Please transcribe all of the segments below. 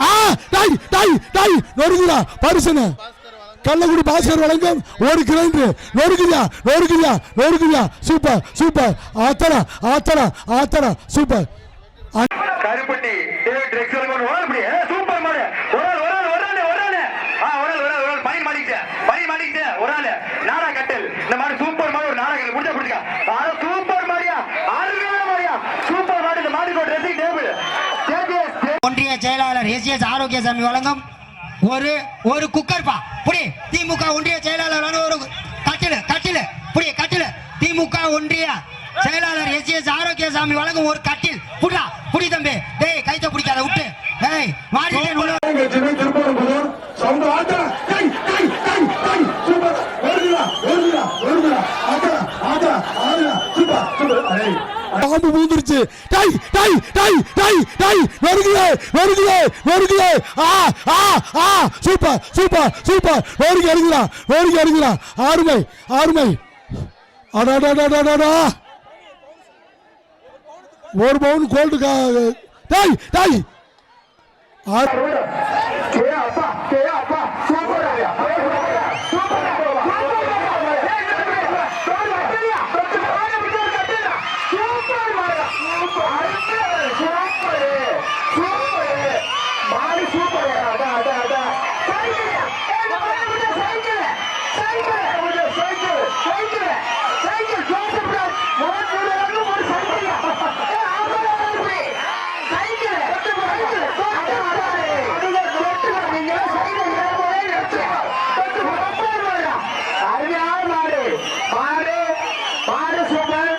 ஆ டாய் கள்ளக்குடி பாஸ்கர் வழங்கும் ஒரு கிரைண்டர். நொறுக்குதியா நொறுக்குதியா நொறுக்குதியா சூப்பர் சூப்பர். ஆத்தரா ஆத்தரா ஆத்தரா. சூப்பர். கருப்பட்டி சூப்பர் மாடு ஒரு ஆள் ஒரு ஆள் ஒரு ஆள் ஒரு ஆள் ஆ ஒரு ஆள் ஒரு ஆள் ஒரு ஆள் பனி மாட்டிக்கிட்டேன் பனி மாட்டிக்கிட்டேன் ஒரு ஆள் நாடா கட்டல் இந்த மாதிரி சூப்பர் மாடு ஒரு நாடா கட்டல் முடிஞ்சா பிடிச்சா ஆ சூப்பர் மாடியா அருமையான மாடியா சூப்பர் மாடு இந்த மாடுக்கு ஒரு ட்ரெஸ்ஸிங் டேபிள் கேபிஎஸ் ஒன்றிய செயலாளர் எஸ்எஸ் ஆரோக்கியசாமி வழங்கும் ஒரு ஒரு குக்கர் பா. புடி திமுக ஒன்றிய செயலாளர் ஒரு கட்டில கட்டில. புடி கட்டில. திமுக ஒன்றிய செயலாளர் எஸ்எஸ் ஆரோக்கியசாமி வழங்கும் ஒரு கட்டில். புடா புடி தம்பி. டேய் கைத்த பிடிக்காத விட்டு. டேய் மாறிட்டேன் உள்ள சவுண்ட் பாம்பு பூந்துருச்சு டை டை டை டை டை வருகிறே வருகிறே வருகிறே ஆ ஆ ஆ சூப்பர் சூப்பர் சூப்பர். நோருகி அருகிறா நோருகி அருகிறா ஆறுமை ஆறுமை. அடாடாடாடாடா ஒரு பவுன் கோல்டு டை டை ஆறு கே அப்பா கே அப்பா சூப்பர் ஆயா அருமையான மாடு மாடு மாடு சூப்பர்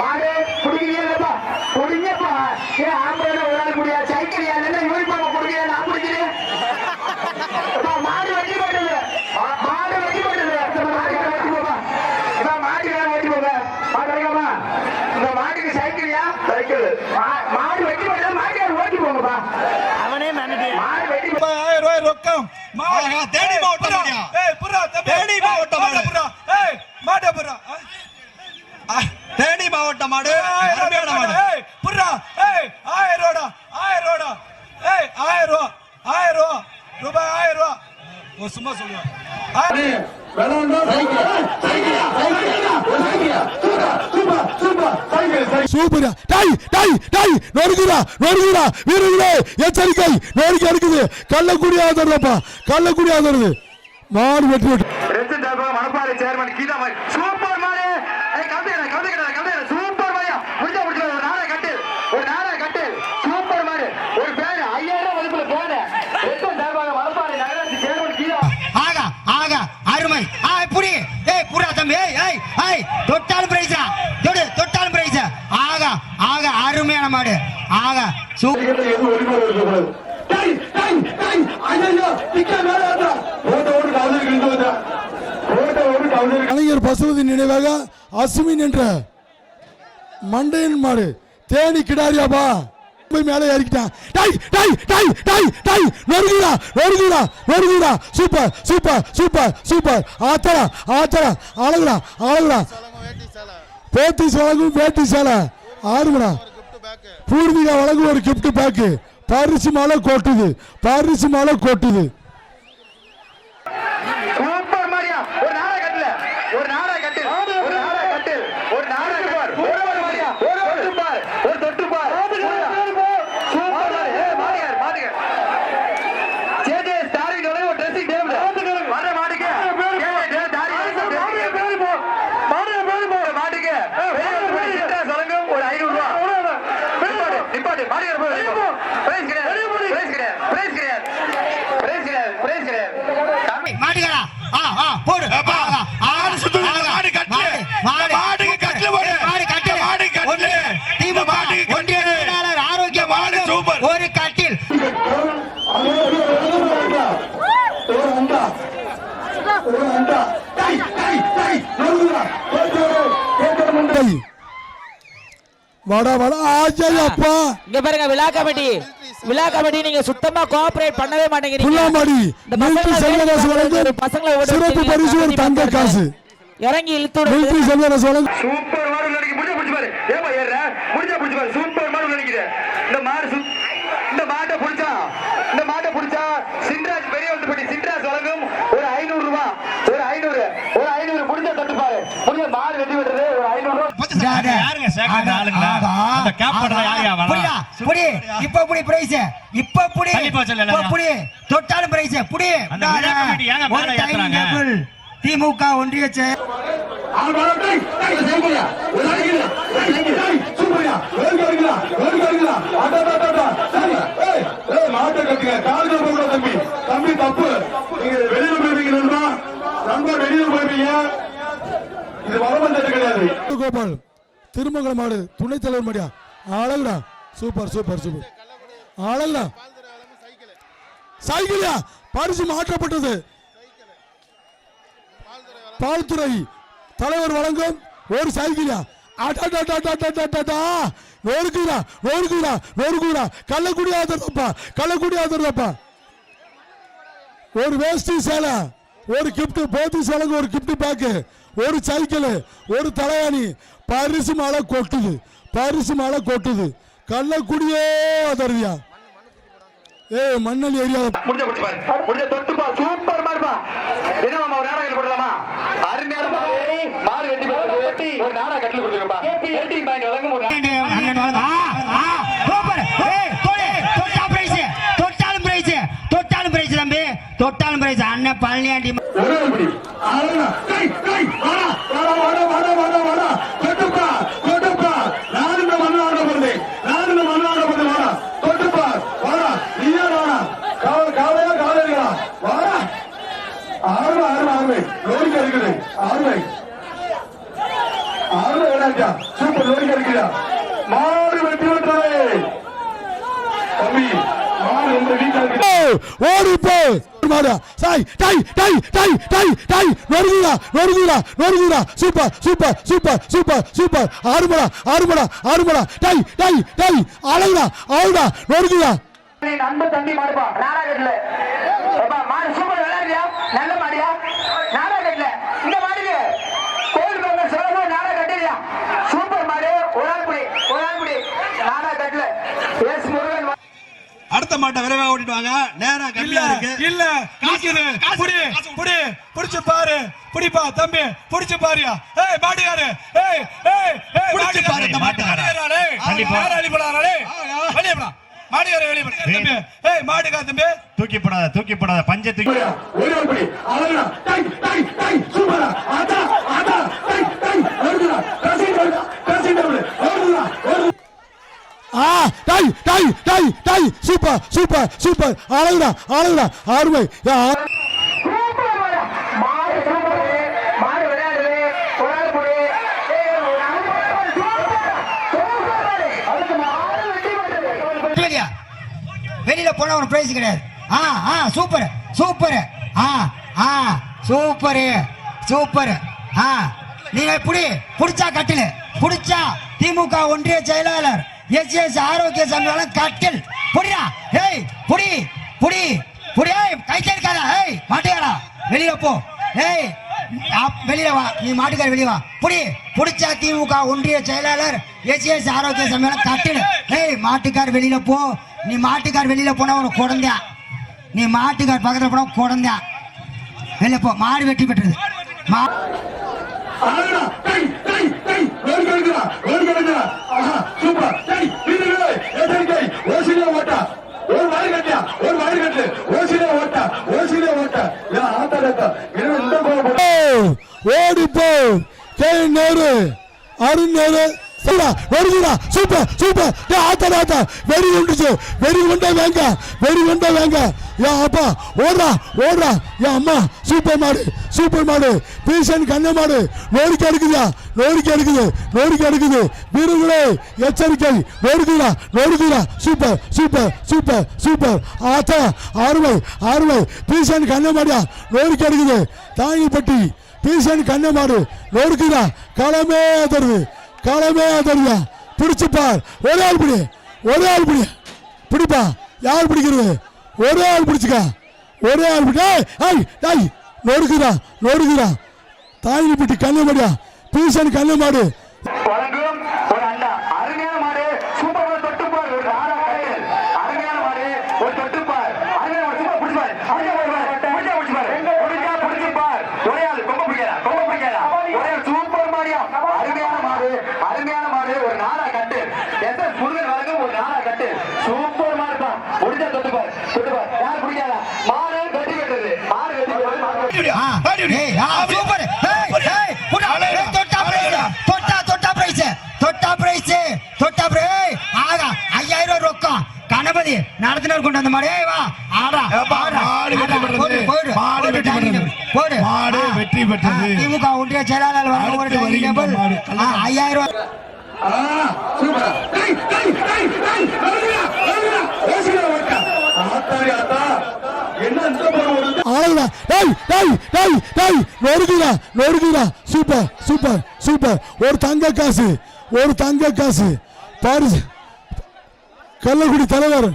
மாடு குடிக்கிறீங்களப்பா குடிங்கப்பா ஏன் ஆம்பளை ஒரு ஆள் முடியாது சைக்கிள் என்ன யூனிஃபார்ம் குடிக்கிறேன் நான் குடிக்கிறேன் அப்பா, மாடு வெட்டி போட்டது மா- மாடு வெட்டி போட்டது இந்த மாடு வெட்டி போப்பா இப்ப மாட்டு வேலை வெட்டி போங்க மாடு வைக்கமா இந்த மாட்டுக்கு சைக்கிளியா சைக்கிள் மாடு வெட்டி போட்டது மாட்டு ஓட்டி போங்கப்பா அவனே மாடு வெட்டி போ- ஆயிரம் ரூபாய் ரொக்கம் மா- தேனி மாவட்டம். தேனி மாவட்டம் மாட்டை மாடு. புறா. ஏய், மாட்டை புறா. ஆ, தேனி மாவட்ட மாடு ஆயிரம் அருமையான ரூபாய் மாடு ஏய், புறா. ஏய், ஆயிரம் ரூபாடா, ஆயிரம் ரூபாடா. ஏய், ஆயிரம் ரூபா, ஆயிரம் ரூபா. ரூபாய் ஆயிரம் ரூபா. ஒரு சும்மா சொல்லுவேன் சூப்பர். டை டை டை. நொறுக்குறா நொறுக்குறா வீரர்களே எச்சரிக்கை. நொறுக்கி அடிக்குது. கள்ளக்குடி ஆதரப்பா கள்ளக்குடி ஆதரவு. மாடு வெட்டி. ஆகா அருமையான மாடு ஆகா கலைஞர் பசுபதி நினைவாக அசுமின் என்ற மண்டையன் மாடு. தேனி கிடாரியாபா போய் மேலே ஏறிக்கிட்டான். டை டை டை டை டை நொறுங்குடா நொறுங்குடா நொறுங்குடா சூப்பர் சூப்பர் சூப்பர் சூப்பர். ஆத்தரா ஆத்தரா. அழகுடா அழகுடா. போத்தி வழங்கும் வேட்டி சேலை. ஆறுங்கடா பூர்வீக வழங்கும் ஒரு கிஃப்ட் பேக்கு பாரிசு மாலை கொட்டுது. பாரிசு மாலை கொட்டுது சூப்பர் மாரியா ஒரு நாளை கட்டல ஒரு நாளை கட்டு ஒரு நாளை கட்டு ஒரு நாளை கட்டு ஒரு மாரியா ஒரு தொட்டு பார் ஒரு தொட்டு பார் சூப்பர் மாடு ஏய் மாடுங்க மாடுங்க ஜேஜே ஸ்டாரிங் ஒரு ட்ரெஸ்ஸிங் டேபிள் வர மாடுங்க ஏய் டே தாரி மாடுங்க பேரு போ மாடுங்க பேரு போ மாடுங்க சிட்டா சொல்லுங்க ஒரு 500 ரூபாய் நிப்பாட்டு நிப்பாட்டு மாடுங்க போய் பிரைஸ் கிடையாது பிரைஸ் கிடையாது பிரைஸ் கிடையாது பிரைஸ் கிடையாது பிரைஸ் கிடையாது கம்மி மாட்டுகளா ஆ ஆ போடு அப்பா, ஆகா, ஆகா, மாடு சுத்துது, ஆகா, மாடு கட்டு. மாடு, மாடுக்கு கட்டுல போடு. மாடு கட்டு. மாடுக்கு கட்டுல. ஒன்று, திமுக மாடுக்கு கட்டுல. ஒன்றிய செயலாளர் ஆரோக்கிய மாடு மாடு சூப்பர். ஒரு கட்டில் டை. வாடா வாடா. ஆஜா அப்பா இங்க பாருங்க விழா கமிட்டி. விழா கமிட்டி நீங்க சுத்தமா கோஆபரேட் பண்ணவே மாட்டேங்கிறீங்க. புல்லாமாடி பசங்களை செல்வராசு வழங்கும் பசங்களை ஓட சிறப்பு பரிசு ஒரு தங்க காசு. இறங்கி இழுத்து விடுங்க. மில்ட்ரி செல்வராசு வழங்கும் சூப்பர் மாடு நினைக்க முடிஞ்சா பிடிச்சு பாரு ஏமா ஏற முடிஞ்சா பிடிச்சு பாரு சூப்பர் மாடு நினைக்கிறேன் இந்த மாடு சு- ஆளுங்களா? அந்த. யாரையா வரா? புடி. இப்ப புடி. இப்ப புடி. இப்ப. தொட்டாலும் prize. புடி. அந்த விழா கமிட்டி ஏங்க ஒரு மேல time ஏத்துறாங்க? table. திமுக ஒன்றிய செயல் தம்பி தம்பி தப்பு நீங்க வெளியில வெளியில போயிருவீங்க இது வரமஞ்சட்டு கிடையாது கோபால் திருமங்கலம் மாடு துணைத் தலைவர் மாடியா? அழகுடா சூப்பர் சூப்பர் சூப்பர். அழகுடா சைக்கிளா பரிசு மாற்றப்பட்டது. பால்துறை தலைவர் வழங்கும் ஒரு சைக்கிளா நொறுக்குறா நொறுக்குறா நொறுக்குறா கள்ளக்குடி ஆதரப்பா கள்ளக்குடி ஆதரப்பா ஒரு வேஷ்டி சேலை ஒரு கிஃப்ட் போத்தி சேலைக்கு ஒரு கிஃப்ட் பேக்கு ஒரு சைக்கிள் ஒரு தலையாணி. பரிசு மழை கொட்டுது பரிசு மழை கொட்டுது. கள்ளக்குடியே அதறியா ஏ மண்ணல் ஏரியா. முடிஞ்ச முடிச்சு பாரு. முடிஞ்ச தொட்டுப்பா சூப்பர் மாடுப்பா என்ன மாமா ஒரு நாடகம் போடலாமா அருமையான மாடு. வெட்டி போட்டு ஒரு நாடகம் கட்டில் கொடுத்துருப்பா வெட்டிங் பாயிண்ட் வழங்கும் ஒரு தம்பி தொட்டாலும் பிரைஸ் அண்ணன் பழனியாண்டி ஒரே ஒரு அழகா டேய் டேய் வாடா வாடா வாடா வாடா வாடா வாடா தொட்டுப்பா தொட்டுப்பா நான் இந்த மண்ணு ஆட போறேன் நான் இந்த மண்ணு ஆட போறேன் வாடா தொட்டுப்பா வாடா நீயா வாடா காவ காவையா காவலையா வாடா ஆறுமை ஆறுமை ஆறுமை லோரிக்கு இருக்குது ஆறுமை ஆறுமை வேணாச்சா சூப்பர் லோரிக்கு இருக்குதா மாடு வெட்டி விட்டுறது தம்பி மாடு ரொம்ப வீக்கா ஓடி போ சாய் டை டை டை டை டை நொறுங்குடா நொறுங்குடா நொறுங்குடா super super super super super ஆறுமடா ஆறுமடா ஆறுமடா டை டை டை அழகுடா அழகுடா நொறுங்குடா அன்பு தம்பி மாடுப்பா. நாடகத்துல. மாடு சூப்பர் விளையாடுறியா? நல்ல மாடியா நாடகத்துல இந்த மாடுக்கு கோயில் பொங்கல் சொல்லணும் நாடகம் கட்டியா சூப்பர் மாடு ஒரு ஆள் புடி ஒரு ஆள் புடி நாடகம் கட்டல எஸ் முருகன் மா- அடுத்த மாட்டை விரைவா ஓட்டிட்டு வாங்க. நேரா இல்ல கம்மியா இருக்கு. இல்ல. நிக்குது. புடி புடி புடிச்சு பாரு. புடிப்பா தம்பி. புடிச்சு பாருயா. ஏய் மாட்டுக்காரு ஏய் ஏய் ஏய் புடிச்சு பாரு இந்த மாட்டுக்கார. கண்டிப்பா. வெளியே போடா மாட்டுக்கார வெளியே போடா தம்பி. ஏய். மாட்டுக்கார தம்பி. தூக்கி போடாத தூக்கி போடாத பஞ்ச தூக்கி ஒரே படி. டை டை டை சூப்பரா. டை டை ஆ டை டை டை டை சூப்பர் சூப்பர் சூப்பர். அழகுடா அழகுடா. ஆறுமை ஒரு வெளியில போன ஒரு பிரைஸ் கிடையாது. ஆ ஆ சூப்பர் சூப்பர். ஆ ஆ சூப்பர் சூப்பர். ஆ நீங்க புடி புடிச்சா கட்டிலு. புடிச்சா திமுக ஒன்றிய செயலாளர். எஸ் எஸ் ஆரோக்கிய சங்கம் கட்டில். புடிடா. ஏய் புடி புடி புடி. ஏய் கை இருக்காதா ஏய் மாட்டுக்காரா. வெளியில போ. ஏய் வெளியில வா. நீ மாட்டுக்கார வெளியே வா. புடி புடிச்சா திமுக ஒன்றிய செயலாளர் எஸ் எஸ் ஆரோக்கிய சங்கம் கட்டில். ஏய் மாட்டுக்கார் வெளியில போ. நீ மாட்டுக்கார் வெளியில போனா உனக்கு குழந்தையா? நீ மாட்டுக்கார் பக்கத்துல போனா குழந்தையா? வெளில போ. மாடு வெட்டி பெற்றது மா அழகுடா டை டை டை நொறுங்குடா நொறுங்குடா ஆஹா சூப்பர். டை வீடு எச்சரிக்கை ஓசிலே ஓட்டா. ஒரு வாரி கட்டியா? ஒரு வாரி கட்டு. ஓசிலே ஓட்டா ஓசிலே ஓட்டா. யா ஆட்டா ரத்த இந்த போக ஓடி கே நேரு அருண் நேரு. Super super. டே ஆத்தா ஆத்தா. வெறி உண்டுச்சு. வெறி வேங்க? வெறி வேங்க? யா அப்பா ஓடுறா ஓடுறா. யா அம்மா சூப்பர் மாடு. சூப்பர் மாடு பீசன் கண்ண மாடு. நோடிக்கு அடுக்குதா நோடிக்கு எடுக்குது நோடிக்கு எடுக்குது. வீரர்களே எச்சரிக்கை. நோடுக்குதா நோடுக்குதா சூப்பர் சூப்பர் சூப்பர் சூப்பர். ஆத்தா ஆறுவை ஆறுவை பீசன் கண்ண மாடியா நோடிக்கை எடுக்குது. தாங்கிப்பட்டி பீசன் கண்ண மாடு. நோடுக்குதா களமே தருது களமே தருதா பிடிச்சிப்பார் ஒரே ஆள் பிடி ஒரே ஆள் பிடி. பிடிப்பா யார் பிடிக்கிறது? ஒரே ஆள் பிடிச்சிக்கா. ஒரே ஆள் பிடி. ஐய் ஐய் நொறுக்குதா நொறுக்குதா தாங்கி பிட்டி கண்ணு மாடியா பீசன் கண்ணு மாடு. நடத்தினர் கொண்டு வந்த மாடே வா ஆடா மாடு வெற்றி பெற்றது. மாடு வெற்றி பெற்றது. போடு மாடு வெற்றி பெற்றது. திமுக ஒன்றிய செயலாளர் ஐயாயிரம் ரூபாய். சூப்பர். டேய் சூப்பர் சூப்பர் சூப்பர். ஒரு தங்க காசு ஒரு தங்க காசு. பாரு கள்ளக்குடி தலைவர்.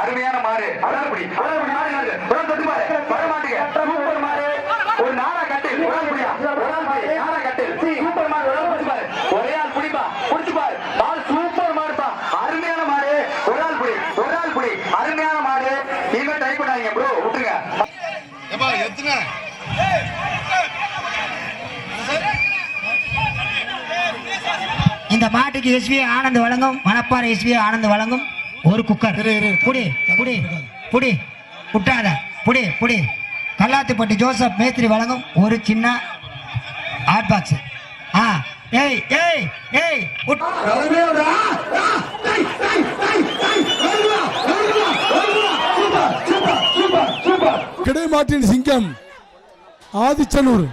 அருமையான மாறு அழகுடி அழகுடி ஒரே ஆள் புடிப்பா புடிச்சு பாரு. பால் சூப்பர் மாறுப்பா அருமையான மாறு ஒரு புடி ஒரு புடி அருமையான மாறு நீங்க ட்ரை பண்ணாதீங்க ப்ரோ விட்டுருங்க. இந்த மாட்டுக்கு எஸ்வி ஆனந்த் வழங்கும். மணப்பாறை எஸ்வி ஆனந்த் வழங்கும். ஒரு குக்கர். புடி புடி புடி விட்டாத புடி புடி. கல்லாத்துப்பட்டி ஜோசப் மேஸ்திரி வழங்கும் ஒரு சின்ன ஹாட் பாக்ஸ் ஆ ஏய் ஏய் ஏய் உட்- கிடைமாட்டின் சிங்கம் ஆதிச்சனூர்.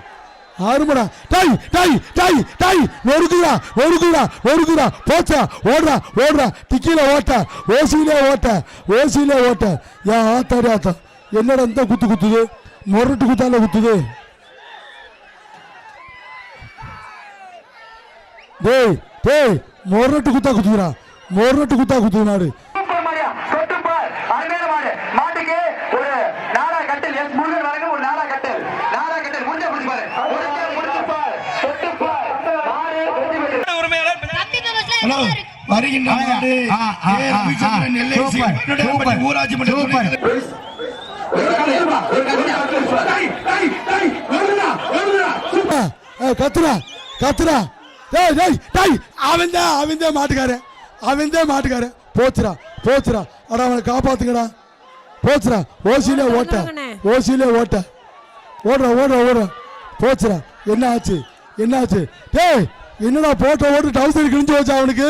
ஆறுமடா. டை டை டை டை நொறுக்குடா நொறுக்குடா நொறுக்குடா போச்சா? ஓடுறா ஓடுறா. டிக்கில ஓட்ட. ஓசியிலே ஓட்ட. ஓசியிலே ஓட்ட. ஏன் ஆத்தாடி ஆத்தா. என்னடா இந்த குத்து குத்துது? முரட்டு குத்தால குத்துது? டேய் டேய். முரட்டு குத்தா குத்துதுடா. முரட்டு குத்தா குத்துது நாடு சூப்பர் மாடியா தொட்டு பார் அருமையான மாடு மாட்டுக்கு ஒரு நாடா கட்டில் எஸ் முருகன் வழங்கும் ஒரு நாடா கட்டில் நாடா கட்டில் முடிஞ்ச முடிச்சு பாரு முடிஞ்ச முடிச்சு பார் தொட்டு பார் மாடு வெற்றி பெற்றது ஹலோ வருகின்ற மாடு ஆ, ஆ, ஏ. ஆ, ரவிச்சந்திரன் ஆ. எல்ஐசி சூப்பர், உடனடிப்பட்டி சூப்பர், ஊராட்சி கத்துறா கத்துறா. டேய் டேய் டேய். அவன் தான் அவன் தான் மாட்டுக்காரன். அவன் தான் மாட்டுக்காரன். போச்சுடா போச்சுடா. அட அவனை காப்பாத்துங்கடா. போச்சுடா. ஓசியிலே ஓட்ட. ஓசியிலே ஓட்ட. ஓடுறா ஓடுறா ஓடுறா. போச்சுடா. என்ன ஆச்சு? என்ன ஆச்சு? டேய் என்னடா போட்ட ஓட்டு டவுசர் கிழிஞ்சு வச்சா அவனுக்கு?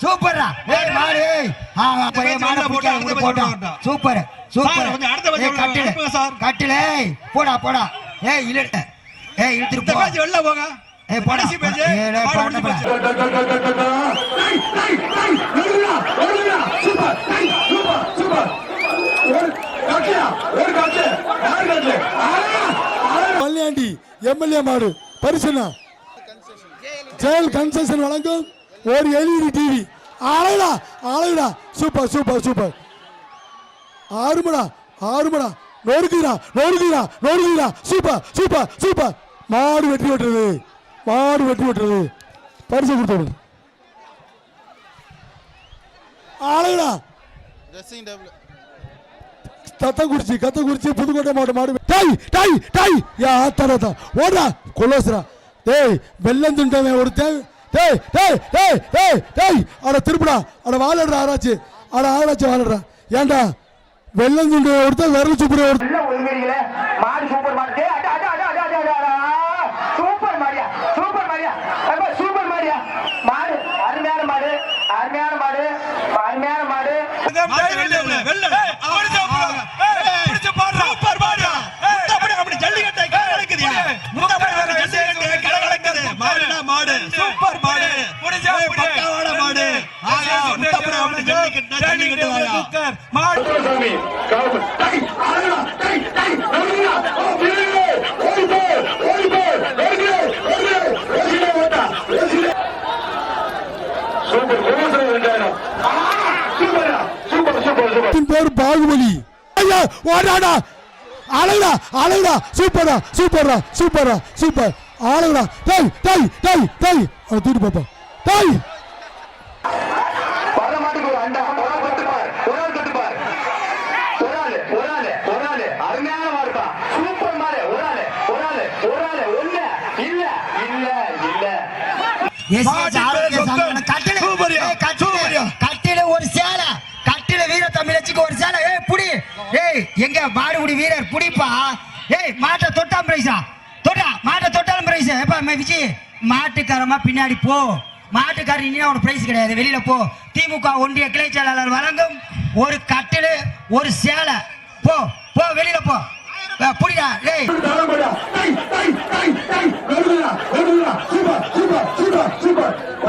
சூப்பர்டா ஏய் மாடு ஆ போய் மாடு போட்டு போட்டு. சூப்பர் சூப்பர் கொஞ்சம் அடுத்த வந்து கட்டில சார். கட்டில போடா போடா. ஏய் இல்லடா ஏய் இழுத்து போ. பேசி வெளில போங்க. ஏய் போடா. ஏய் போடா போடா ஏய் ஏய் ஏய் நடுவுல நடுவுல சூப்பர் ஏய் சூப்பர் சூப்பர் காட்டியா ஒரு காட்டு யார் காட்டு மல்லியாண்டி எம்எல்ஏ மாடு. பரிசுனா ஜெயல் கன்செஷன் வழங்கும். ஒரு எல்இடி டிவி அழகுடா அழகுடா சூப்பர் சூப்பர் சூப்பர். ஆறுமடா ஆறுமடா. நொறுக்குறா நொறுக்குறா நொறுக்குறா சூப்பர் சூப்பர் சூப்பர். மாடு வெற்றி பெற்றது மாடு வெற்றி பெற்றது பரிசு கொடுத்தது அழகுடா தத்தங்குறிச்சி கத்தங்குறிச்சி புதுக்கோட்டை மாவட்டம் மாடு டை டை டை யா ஆத்தாரதா ஓடா கொலோசரா டேய் வெள்ளம் துண்டவன் ஒரு தேவை டேய் டேய் டேய் டேய் டேய். அட திருப்புடா. அட வாழடுறா ஆராய்ச்சி. அட ஆராய்ச்சி வாழடுறா ஏண்டா வெள்ளம் துண்டு ஒருத்தர் விரல் சூப்பர் சூப்பர் மாடியா? சூப்பர் மாடியா? சூப்பர் மாடியா? மாடு அருமையான மாடு. அருமையான மாடு. அருமையான மாடு. முடிஞ்சா பக்காவான மாடு. ஆயா முட்டப்புற அவனு ஜல்லிக்கட்டு ஜல்லிக்கட்டு வாயா மாடு. சாமி காவல் டை ஆயா டை டை ரவியா ஓ பேர் பாகுபலி. ஓடாடா. அழகுடா அழகுடா. சூப்பரா சூப்பரா சூப்பரா சூப்பர். அழகுடா. டை டை டை டை தூட்டு பாப்பா. டேய் வர மாட்டுக்கு ஒரு அண்டா ஒரு ஆள் தொட்டுப்பார் ஒரு ஆள் தொட்டுப்பார் ஒரு ஆளு ஒரு ஆளு ஒரு ஆளு. அருமையான மாடுப்பா. சூப்பர் மாடு. ஒரு ஆளு ஒரு ஆளு ஒரு ஆளு. ஒண்ணு இல்ல இல்ல இல்ல. எஸ் மாட்டு ஆரோக்கிய பேர் சாமி சொக்கன். கட்டில சூப்பர்யா, ஏய், கட்டில சூப்பர்யா. கட்டில ஒரு சேலை. கட்டில வீர தமிழச்சிக்கு ஒரு சேலை. ஏய் புடி. ஏய் எங்க மாடுபுடி வீரர் புடிப்பா? ஏய் மாட்டை தொட்டாம் பிரைஸா தொட்டா? மாட்டை தொட்டாலும் பிரைஸ் எப்ப விஜய் மாட்டுக்காரமா பின்னாடி போ. மாட்டுக்காரன் இனி அவனுக்கு பிரைஸ் கிடையாது. வெளியில போ. திமுக ஒன்றிய கிளை செயலாளர் வழங்கும் ஒரு கட்டிலு ஒரு சேலை. போ போ வெளியில போ. புரியா டேய்.